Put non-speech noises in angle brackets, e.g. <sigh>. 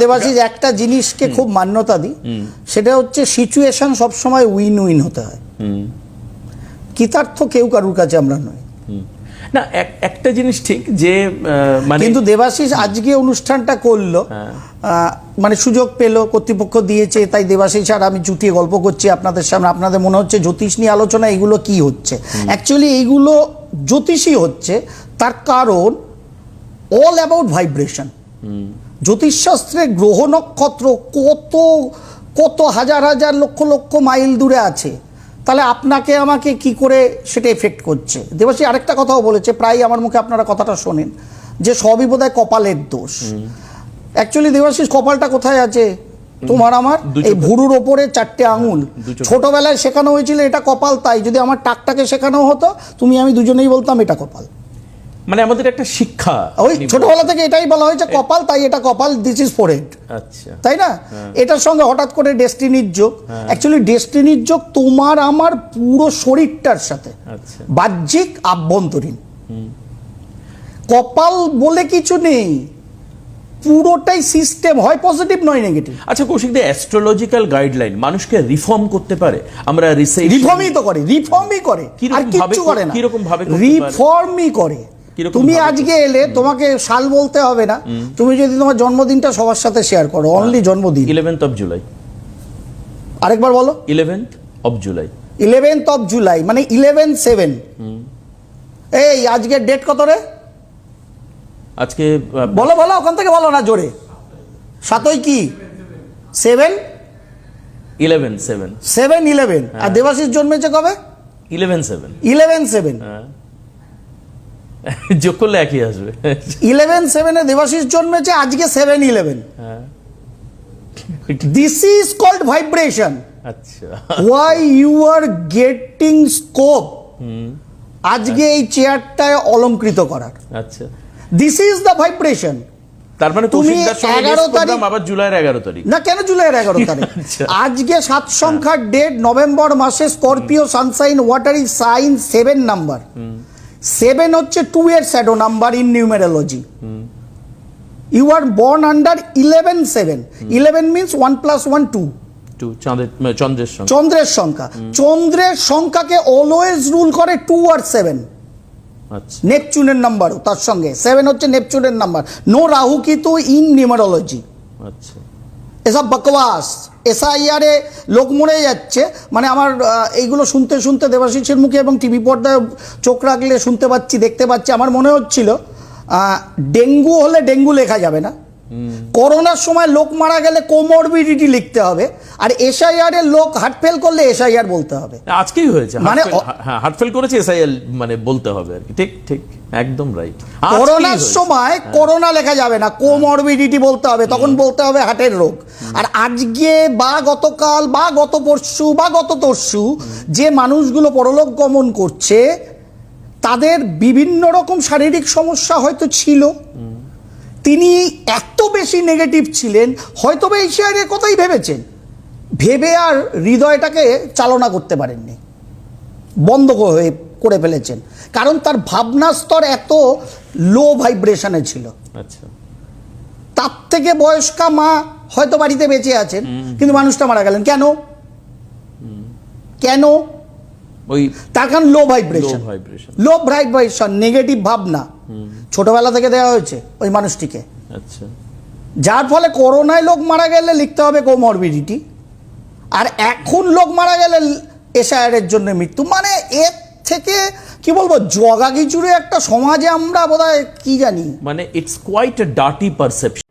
দেবাশিস একটা জিনিসকে খুব মান্যতা দিই সেটা হচ্ছে সিচুয়েশন সবসময় উইন উইন হতে হয়। কৃতার্থ কেউ কারুর কাছে আমরা নই। না একটা জিনিস ঠিক যে মানে কিন্তু দেবাশিস আজকে অনুষ্ঠানটা করল হ্যাঁ। মানে সুযোগ পেল কর্তৃপক্ষ দিয়েছে তাই দেবাশিস আর আমি জুটিয়ে গল্প করছি আপনাদের সামনে। আপনাদের মনে হচ্ছে জ্যোতিষ নিয়ে আলোচনা এগুলো কি হচ্ছে? অ্যাকচুয়ালি এইগুলো জ্যোতিষই হচ্ছে তার কারণ অল অ্যাবাউট ভাইব্রেশন জ্যোতিষশাস্ত্রে গ্রহ নক্ষত্র কত কত হাজার হাজার লক্ষ লক্ষ মাইল দূরে আছে? তাহলে আপনাকে আমাকে কি করে সেটা এফেক্ট করছে? দেবাশী আরেকটা কথাও বলেছে প্রায় আমার মুখে আপনারা কথাটা শোনেন যে সবই বোধহয় কপালের দোষ। অ্যাকচুয়ালি দেবাশিস কপালটা কোথায় আছে? তোমার আমার এই ভুরুর ওপরে চারটে আঙুল। দু ছোটবেলায় শেখানো হয়েছিল এটা কপাল তাই যদি আমার টাকটাকে শেখানো হতো তুমি আমি দুজনেই বলতাম এটা কপাল। মানে আমাদের একটা শিক্ষা ওই ছোটবেলা থেকে এটাই বলা হয়েছে কপাল তাই এটা কপাল দিস ইজ ফোরেড আচ্ছা। তাই না? এটার সঙ্গে হঠাৎ করে ডেস্টিনির যোগ। অ্যাকচুয়ালি ডেস্টিনির যোগ তোমার আমার পুরো শরীরটার সাথে। আচ্ছা। বাহ্যিক আভ্যন্তরীণ। কপাল বলে কিছু নেই। পুরোটাই সিস্টেম হয় পজিটিভ নয় নেগেটিভ আচ্ছা কৌশিক দা অ্যাস্ট্রোলজিক্যাল গাইডলাইন মানুষকে রিফর্ম করতে পারে। আমরা রিফর্মই তো করে রিফর্মই করে। আর কিচ্ছু করে না। কীরকম ভাবে রিফর্মই করে। তুমি আজকে এলে তোমাকে সাল বলতে হবে না। তুমি যদি তোমার জন্মদিনটা সবার সাথে শেয়ার করো অনলি জন্মদিন। ইলেভেন্থ অফ জুলাই আরেকবার বলো। Eleventh of July eleventh of July মানে ইলেভেন সেভেন এই আজকের ডেট কত রে? আজকে বলো বলো ওখান থেকে বলো না জোরে। সাতই কি? Seven eleven seven seven eleven আর দেবাশিস জন্মেছে কবে? ইলেভেন সেভেন ইলেভেন সেভেন হ্যাঁ। <laughs> যোগ করলে একই আসবে। ইলেভেন সেভেনে দেবাশিস জন্মেছে আজকে seven eleven this is called vibration আচ্ছা। Why you are getting scope আজকে এই চেয়ারটায় অলঙ্কৃত করার। আচ্ছা। দিস ইজ দ্য ভাইব্রেশন তার মানে তুমি কৌশিকদার সঙ্গে 11 মিস করলাম তারিখ- আবার জুলাইয়ের এগারো তারিখ। না কেন জুলাইয়ের এগারো তারিখ? আচ্ছা। আজকে সাত সংখ্যার ডেট নভেম্বর মাসে Scorpio sun sign watery sign seven number seven হচ্ছে টু এর shadow number in numerology you are born under eleven seven eleven means one plus one two চন্দ্রের সংখ্যা চন্দ্রের সংখ্যাকে অলওয়েজ রুল করে টু আর সেভেন নেপচুনের নাম্বারও তার সঙ্গে। সেভেন হচ্ছে নেপচুনের নাম্বার নো রাহু কিন্তু ইন নিউমেরোলজি আচ্ছা। এসব বকবাস। এসআইআরে লোক মরে যাচ্ছে। মানে আমার এইগুলো শুনতে শুনতে দেবাশিসের মুখে এবং টিভি পর্দায় চোখ রাখলে শুনতে পাচ্ছি, দেখতে পাচ্ছি। আমার মনে হচ্ছিল ডেঙ্গু হলে ডেঙ্গু লেখা যাবে না। করোনার সময় লোক মারা গেলে কোমরবিডিটি লিখতে হবে আর এসআইআর এর লোক হার্ট ফেল করলে এসআইআর বলতে হবে। আজকেই হয়েছে মানে অ- হ্যাঁ হার্টফেল করেছে এসআইএল মানে বলতে হবে আর কি। ঠিক ঠিক একদম রাইট করোনার সময় হ্যাঁ। করোনা লেখা যাবে না কোমরবিডিটি বলতে হবে তখন বলতে হবে হার্টের রোগ। আর আজকে বা গতকাল বা গত পরশু বা গত তরশু যে মানুষগুলো পরলোক গমন করছে তাদের বিভিন্ন রকম শারীরিক সমস্যা হয়তো ছিল। তিনি এত বেশি নেগেটিভ ছিলেন হয়তো বা এই শেয়ারের কথাই ভেবেছেন। ভেবে আর হৃদয়টাকে চালনা করতে পারেননি। বন্ধ হয়ে করে ফেলেছেন। কারণ তার ভাবনা স্তর এত লো ভাইব্রেশনে ছিল। আচ্ছা। তার থেকে বয়স্কা মা হয়তো বাড়িতে বেঁচে আছেন কিন্তু মানুষটা মারা গেলেন। কেন? কেন? ওই তার কারণ low vibration low vibration negative ভাবনা। ছোটবেলা থেকে দেওয়া হয়েছে ওই মানুষটিকে। আচ্ছা। যার ফলে করোনায় লোক মারা গেলে লিখতে হবে কোমরবিডিটি আর এখন লোক মারা গেলে এসআইআরের জন্য মৃত্যু। মানে এর থেকে কি বলব জগা খিচুড়ি একটা সমাজে আমরা বোধহয় কি জানি? মানে it's quite a dirty perception